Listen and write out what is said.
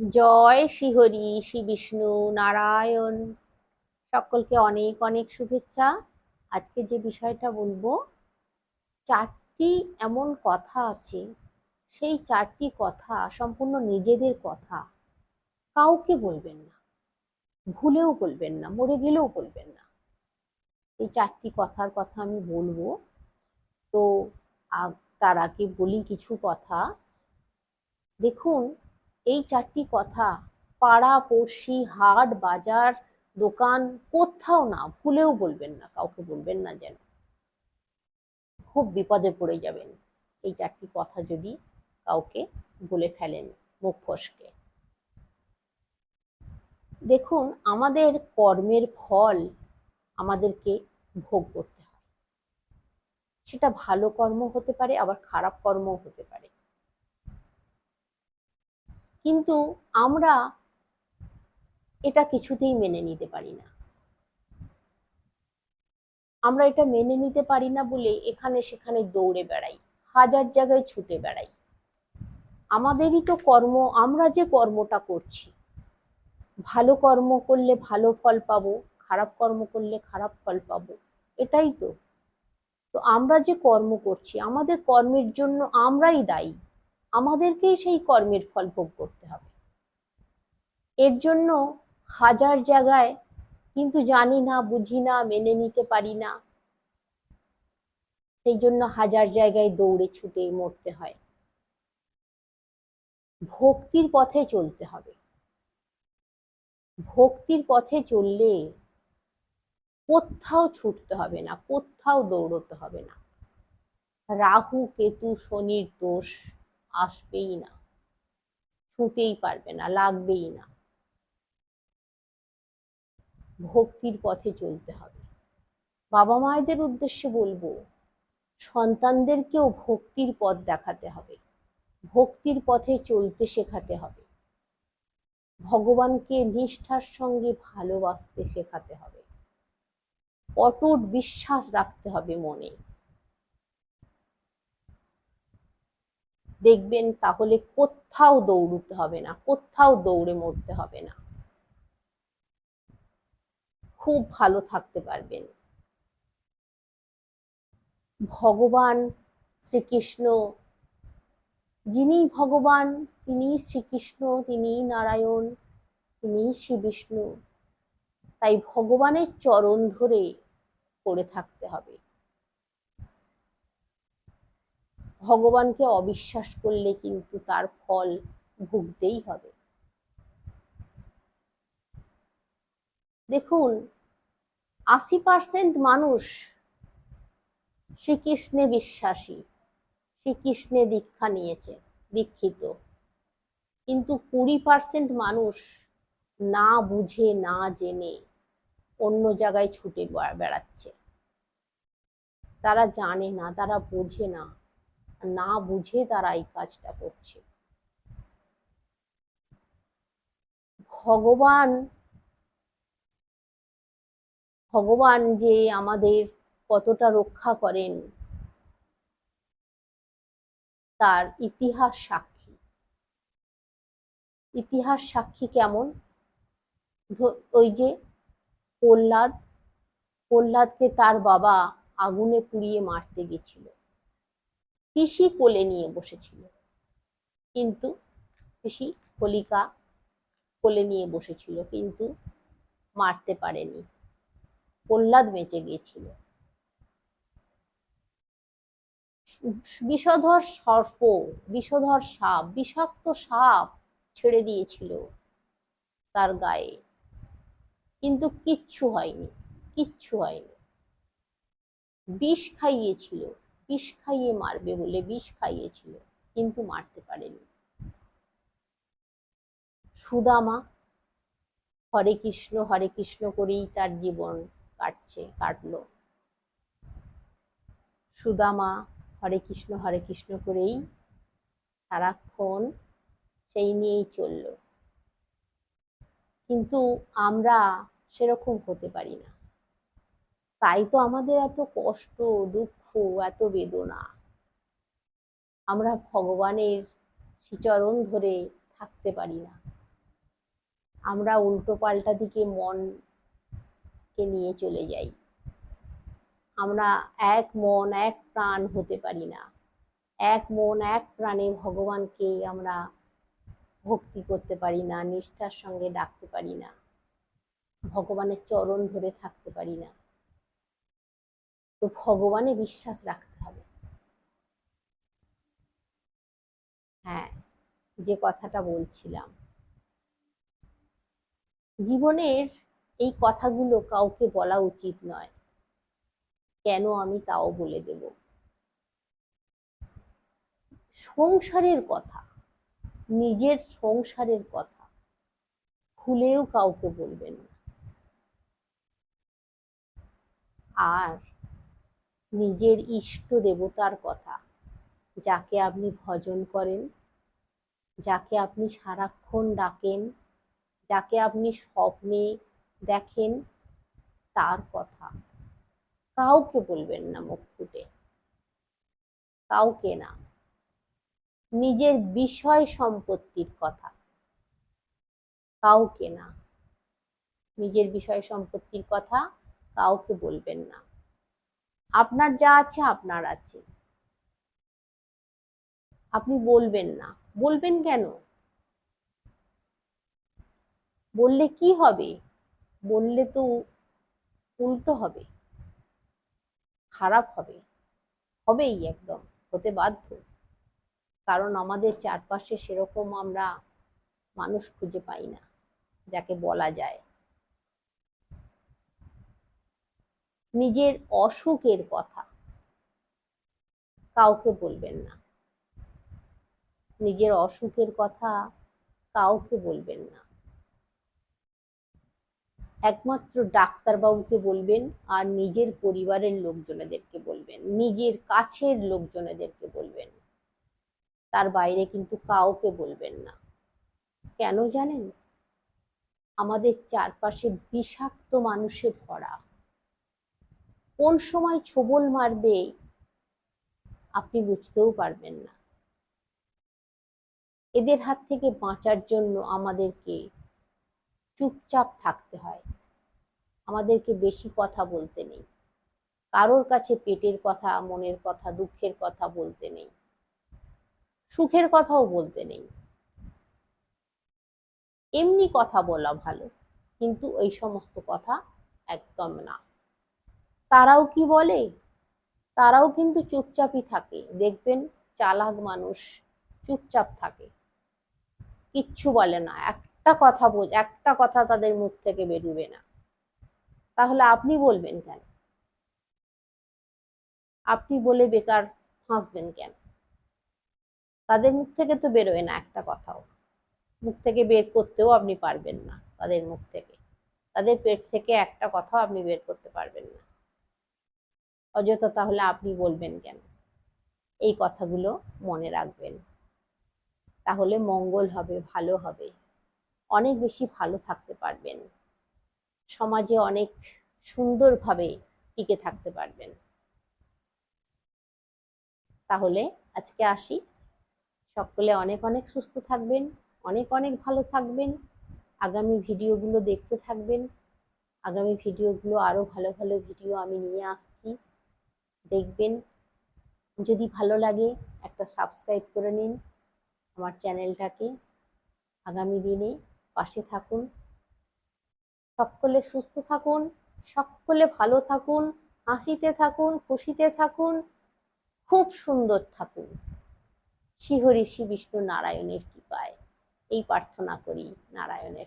জয় শ্রীহরি শ্রী বিষ্ণু নারায়ণ। সকলকে অনেক অনেক শুভেচ্ছা। আজকে যে বিষয়টা বলব, চারটি এমন কথা আছে, সেই চারটি কথা সম্পূর্ণ নিজেদের কথা। কাউকে বলবেন না, ভুলেও বলবেন না, মরে গেলেও বলবেন না। এই চারটি কথার কথা আমি বলব। তো তার আগে বলি কিছু কথা। দেখুন এই চারটি কথা, পাড়া, পড়শি, হাট, বাজার, দোকান, কোথাও না, ভুলেও বলবেন না, কাউকে বলবেন না যেন। খুব বিপদে পড়ে যাবেন এই চারটি কথা যদি কাউকে বলে ফেলেন মুখ ফসকে। দেখুন, আমাদের কর্মের ফল আমাদেরকে ভোগ করতে হয়। সেটা ভালো কর্ম হতে পারে, আবার খারাপ কর্মও হতে পারে। কিন্তু আমরা এটা কিছুতেই মেনে নিতে পারি না। আমরা এটা মেনে নিতে পারি না বলে এখানে সেখানে দৌড়ে বেড়াই, হাজার জায়গায় ছুটে বেড়াই। আমাদেরই তো কর্ম, আমরা যে কর্মটা করছি। ভালো কর্ম করলে ভালো ফল পাবো, খারাপ কর্ম করলে খারাপ ফল পাবো, এটাই তো। তো আমরা যে কর্ম করছি, আমাদের কর্মের জন্য আমরাই দায়ী। আমাদেরকেই সেই কর্মের ফল ভোগ করতে হবে। এর জন্য হাজার জায়গায় কিন্তু জানি না, বুঝি না, মেনে নিতে পারি না। সেই জন্য হাজার জায়গায় দৌড়ে ছুটে মরতে হয়। ভক্তির পথে চলতে হবে। ভক্তির পথে চললে কোথাও ছুটতে হবে না, কোথাও দৌড়তে হবে না। রাহু, কেতু, শনির দোষ আসবেই না। ছুঁতেই পারবে না, লাগবেই না। ভক্তির পথে চলতে হবে। বাবা মায়েদের উদ্দেশ্যে বলব, সন্তানদেরকেও ভক্তির পথ দেখাতে হবে। ভক্তির পথে চলতে শেখাতে হবে। ভগবানকে নিষ্ঠার সঙ্গে ভালোবাসতে শেখাতে হবে। অটুট বিশ্বাস রাখতে হবে মনে। দেখবেন তাহলে কোথাও দৌড়তে হবে না, কোথাও দৌড়ে মরতে হবে না। খুব ভালো থাকতে পারবেন। ভগবান শ্রীকৃষ্ণ, যিনি ভগবান, তিনি শ্রীকৃষ্ণ, তিনি নারায়ণ, তিনি শ্রী বিষ্ণু তাই ভগবানের চরণ ধরে পড়ে থাকতে হবে। ভগবানকে অবিশ্বাস করলে কিন্তু তার ফল ভুগতেই হবে। দেখুন, আশি পার্সেন্ট মানুষ শ্রীকৃষ্ণে বিশ্বাসী, শ্রীকৃষ্ণে দীক্ষা নিয়েছে, দীক্ষিত। কিন্তু কুড়ি পার্সেন্ট মানুষ না বুঝে, না জেনে অন্য জায়গায় ছুটে বেড়া- বেড়াচ্ছে। তারা জানে না, তারা বোঝে না। না বুঝে তারা এই কাজটা করছে। ভগবান ভগবান যে আমাদের কতটা রক্ষা করেন, তার ইতিহাস সাক্ষী। ইতিহাস সাক্ষী কেমন? ওই যে প্রহ্লাদ, প্রহ্লাদকে তার বাবা আগুনে পুড়িয়ে মারতে গেছিল। পিসি কোলে নিয়ে বসেছিল। কিন্তু পিসি কলিকা কোলে নিয়ে বসেছিল, কিন্তু মারতে পারেনি। প্রহ্লাদ বেঁচে গিয়েছিল। বিষধর সর্প, বিষধর সাপ, বিষাক্ত সাপ ছেড়ে দিয়েছিল তার গায়ে। কিন্তু কিচ্ছু হয়নি কিচ্ছু হয়নি। বিষ খাইয়েছিল। বিষ খাইয়ে মারবে বলে বিষ খাইয়েছিল, কিন্তু মারতে পারেনি। সুদামা, হরে কৃষ্ণ হরে কৃষ্ণ করেই তার জীবন কাটছে, কাটলো। সুদামা, হরে কৃষ্ণ হরে কৃষ্ণ করেই সারাক্ষণ সেই নিয়েই চলল। কিন্তু আমরা সেরকম হতে পারি না। তাই তো আমাদের এত কষ্ট, দুঃখ এত বেদনা। আমরা ভগবানের শ্রীচরণ ধরে থাকতে পারি না। আমরা উল্টো পাল্টা দিকে মনকে নিয়ে চলে যাই। আমরা এক মন, এক প্রাণ হতে পারি না। এক মন, এক প্রাণে ভগবানকে আমরা ভক্তি করতে পারি না, নিষ্ঠার সঙ্গে ডাকতে পারি না। ভগবানের চরণ ধরে থাকতে পারি না। তো ভগবানে বিশ্বাস রাখতে হবে। হ্যাঁ যে কথাটা বলছিলাম। জীবনের এই কথাগুলো কাউকে বলা উচিত নয়। কেন আমি তাও বলে দেব? সংসারের কথা, নিজের সংসারের কথা খুলেও কাউকে বলবেন না। আর নিজের ইষ্ট দেবতার কথা, যাকে আপনি ভজন করেন, যাকে আপনি সারাক্ষণ ডাকেন, যাকে আপনি স্বপ্নে দেখেন, তার কথা। কাউকে বলবেন না মুখ ফুটে। কাউকে না। নিজের বিষয় সম্পত্তির কথা। কাউকে না। নিজের বিষয় সম্পত্তির কথা কাউকে বলবেন না। আপনার যা আছে, আপনার আছে। আপনি বলবেন না। বলবেন কেন? বললে কি হবে? বললে তো উল্টো হবে। খারাপ হবে। হবেই একদম। হতে বাধ্য। কারণ আমাদের চারপাশে সেরকম আমরা মানুষ খুঁজে পাই না, যাকে বলা যায়। নিজের অসুখের কথা। কাউকে বলবেন না। নিজের অসুখের কথা কাউকে বলবেন না। একমাত্র ডাক্তারবাবুকে বলবেন আর নিজের পরিবারের লোকজনেদেরকে বলবেন। নিজের কাছের লোকজনেদেরকে বলবেন। তার বাইরে কিন্তু কাউকে বলবেন না। কেন জানেন? আমাদের চারপাশে বিষাক্ত মানুষে ভরা। কোন সময় ছোবল মারবে আপনি বুঝতেও পারবেন না। এদের হাত থেকে বাঁচার জন্য আমাদেরকে চুপচাপ থাকতে হয়। আমাদেরকে বেশি কথা বলতে নেই। কারোর কাছে পেটের কথা, মনের কথা, দুঃখের কথা বলতে নেই। সুখের কথাও বলতে নেই। এমনি কথা বলা ভালো, কিন্তু এই সমস্ত কথা একদম না। তারাও কি বলে? তারাও কিন্তু চুপচাপই থাকে। দেখবেন চালাক মানুষ চুপচাপ থাকে। কিচ্ছু বলে না। একটা কথা বোঝ একটা কথা তাদের মুখ থেকে বেরোবে না। তাহলে আপনি বলবেন কেন? আপনি বলে বেকার হাসবেন কেন? তাদের মুখ থেকে তো বেরোয় না একটা কথাও। মুখ থেকে বের করতেও আপনি পারবেন না তাদের মুখ থেকে। তাদের পেট থেকে একটা কথাও আপনি বের করতে পারবেন না। অযথা তাহলে আপনি বলবেন কেন? এই কথাগুলো মনে রাখবেন। তাহলে মঙ্গল হবে, ভালো হবে। অনেক বেশি ভালো থাকতে পারবেন। সমাজে অনেক সুন্দরভাবে টিকে থাকতে পারবেন। তাহলে আজকে আসি। সকলে অনেক অনেক সুস্থ থাকবেন, অনেক অনেক ভালো থাকবেন। আগামী ভিডিওগুলো দেখতে থাকবেন। আগামী ভিডিওগুলো আরও ভালো ভালো ভিডিও আমি নিয়ে আসছি। দেখবেন। যদি ভালো লাগে, একটা সাবস্ক্রাইব করে নিন আমার চ্যানেলটাকে। আগামী দিনে পাশে থাকুন। সকলে সুস্থ থাকুন, সকলে ভালো থাকুন, হাসিতে থাকুন, খুশিতে থাকুন, খুব সুন্দর থাকুন। শ্রীহরি শ্রী বিষ্ণু নারায়ণের কৃপায়। এই প্রার্থনা করি নারায়ণের